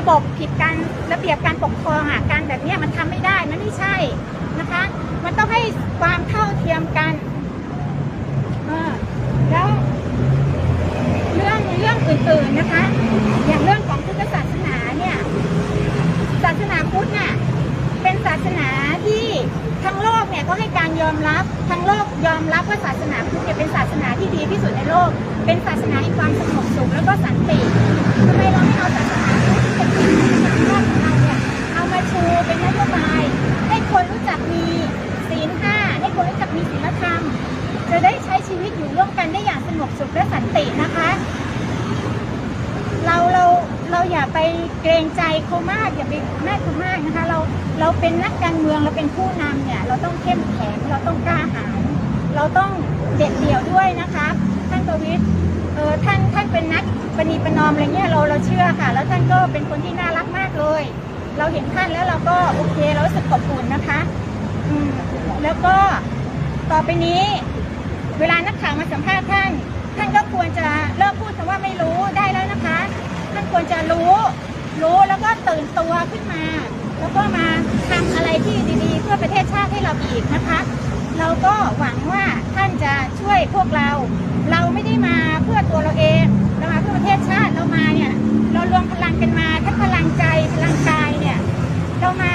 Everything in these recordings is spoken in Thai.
ระบบผิดการระเบียบการปกครองอะการแบบนี้มันทำไม่ได้มันไม่ใช่นะคะ มันต้องให้ความเท่าเทียมกันเออแล้วเรื่องเรื่องอื่นๆนะคะ อย่างเรื่องของพุทธศาสนาเนี่ยศาสนาพุทธน่ะเป็นศาสนาที่ทั้งโลกเนี่ยก็ให้การยอมรับทั้งโลกยอมรับว่าศาสนาพุทธเนี่ยเป็นศาสนาที่ดีที่สุดในโลก เป็นศาสนาแห่งความสงบสุขแล้วก็สันติ จะได้ใช้ชีวิตอยู่ร่วมกันได้อย่างสงบสุขและสันตินะคะ เราเราเราอย่าไปเกรงใจเขามากอย่าไปแม่เขามากนะคะ เราเราเป็นนักการเมืองเราเป็นผู้นำเนี่ย เราต้องเข้มแข็งเราต้องกล้าหาญเราต้องเด็ดเดี่ยวด้วยนะคะท่านประวิตรเออท่านท่านเป็นนักปณีประนอมอะไรเงี้ยเราเราเชื่อค่ะ แล้วท่านก็เป็นคนที่น่ารักมากเลย เราเห็นท่านแล้วเราก็โอเคเราสึกขอบคุณนะคะ อืมแล้วก็ต่อไปนี้ เวลานักข่าวมาสัมภาษณ์ท่าน ท่านก็ควรจะเลิกพูดคำว่าไม่รู้ได้แล้วนะคะ ท่านควรจะรู้ รู้แล้วก็ตื่นตัวขึ้นมา แล้วก็มาทำอะไรที่ดีๆ เพื่อประเทศชาติให้เราอีกนะคะ เราก็หวังว่าท่านจะช่วยพวกเรา เราไม่ได้มาเพื่อตัวเราเอง เรามาเพื่อประเทศชาติเรามาเนี่ย เรารวมพลังกันมาทั้งพลังใจพลังกายเนี่ย เรามา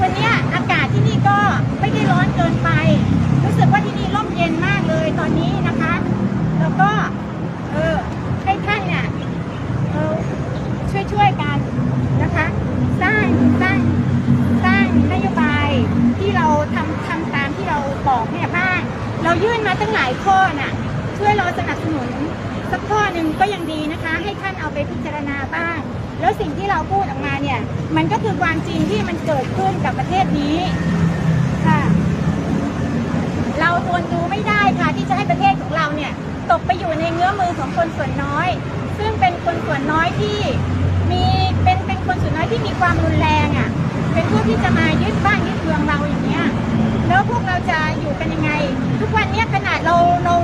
วันเนี้ยอากาศที่นี่ก็ไม่ได้ร้อนเกินไป รู้สึกว่าที่นี่ร่มเย็นมากเลยตอนนี้นะคะ แล้วก็เออให้ท่านเนี่ยเออช่วยช่วยๆกันนะคะ สร้างสร้างสร้างนโยบายที่เราทำทำตามที่เราบอกเนี่ยบ้าง เรายื่นมาตั้ง หลายข้อน่ะช่วยเราสนับสนุนสักข้อหนึ่งก็ยังดีนะคะ ให้ท่านเอาไปพิจารณาบ้าง แล้วสิ่งที่เราพูดออกมาเนี่ยมันก็คือความจริงที่มันเกิดขึ้นกับประเทศนี้ค่ะ เราทนดูไม่ได้ค่ะที่จะให้ประเทศของเราเนี่ยตกไปอยู่ในเงื้อมือของคนส่วนน้อย ซึ่งเป็นคนส่วนน้อยที่มีเป็นเป็นคนส่วนน้อยที่มีความรุนแรงอะ เป็นพวกที่จะมายึดบ้านยึดเมืองเราอย่างเงี้ย แล้วพวกเราจะอยู่กันยังไง ทุกวันเนี้ยขนาดเราเรา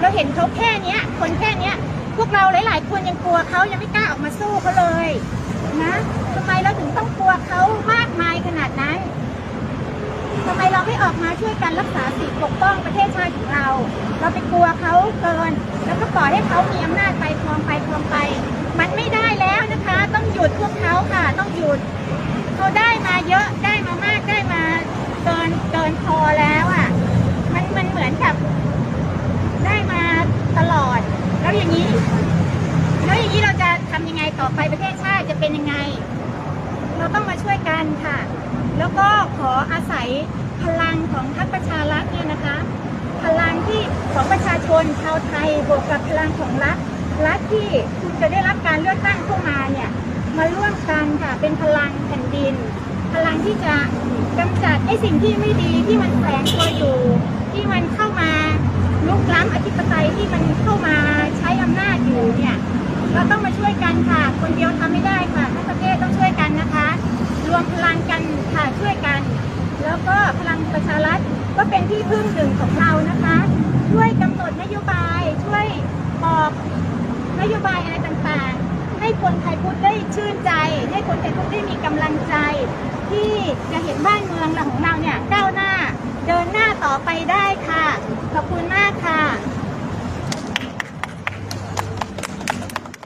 เราเห็นเขาแค่เนี้ย คนแค่เนี้ย พวกเราหลาย ๆ คนยังกลัวเขายังไม่กล้าออกมาสู้เขาเลยนะทำไมเราถึงต้องกลัวเขามากมายขนาดนั้นทำไมเราไม่ออกมาช่วยกันรักษาสิทธิปกป้องประเทศชาติของเรา เราไปกลัวเขาเกิน แล้วก็ปล่อยให้เขามีอำนาจไปครองไปครองไป มันไม่ได้แล้วนะคะ ต้องหยุดพวกเขาค่ะ ต้องหยุดเขาได้มาเยอะได้มามากได้มาเกินเกินพอแล้วอะ มันมันเหมือนกับ ได้มาตลอด แล้วอย่างนี้ แล้ว อย่างนี้เราจะทำยังไงต่อไปประเทศชาติจะเป็นยังไง เราต้องมาช่วยกันค่ะ แล้วก็ขออาศัยพลังของพรรคประชารัฐเนี่ยนะคะ พลังที่ของประชาชนชาวไทยบวกกับพลังของรัฐรัฐที่คุณจะได้รับการเลือกตั้งเข้ามาเนี่ยมาร่วมกันค่ะเป็นพลังแผ่นดิน พลังที่จะกำจัดไอ้สิ่งที่ไม่ดีที่มันแฝงตัวอยู่ ที่มันเข้ามาลุกล้ำอธิปไตยที่มันเข้ามาใช้อำนาจอยู่เนี่ย คนเดียวทำไม่ได้ค่ะทั้งประเทศต้องช่วยกันนะคะ รวมพลังกันค่ะช่วยกัน แล้วก็พลังประชารัฐก็เป็นที่พึ่งหนึ่งของเรานะคะ ช่วยกำหนดนโยบาย ช่วยบอกนโยบายอะไรต่างๆ ให้คนไทยพุทธได้ชื่นใจ ให้คนไทยพุทธได้มีกำลังใจ ที่จะเห็นบ้านเมืองเราของเราเนี่ยก้าวหน้า เดินหน้าต่อไปได้ค่ะ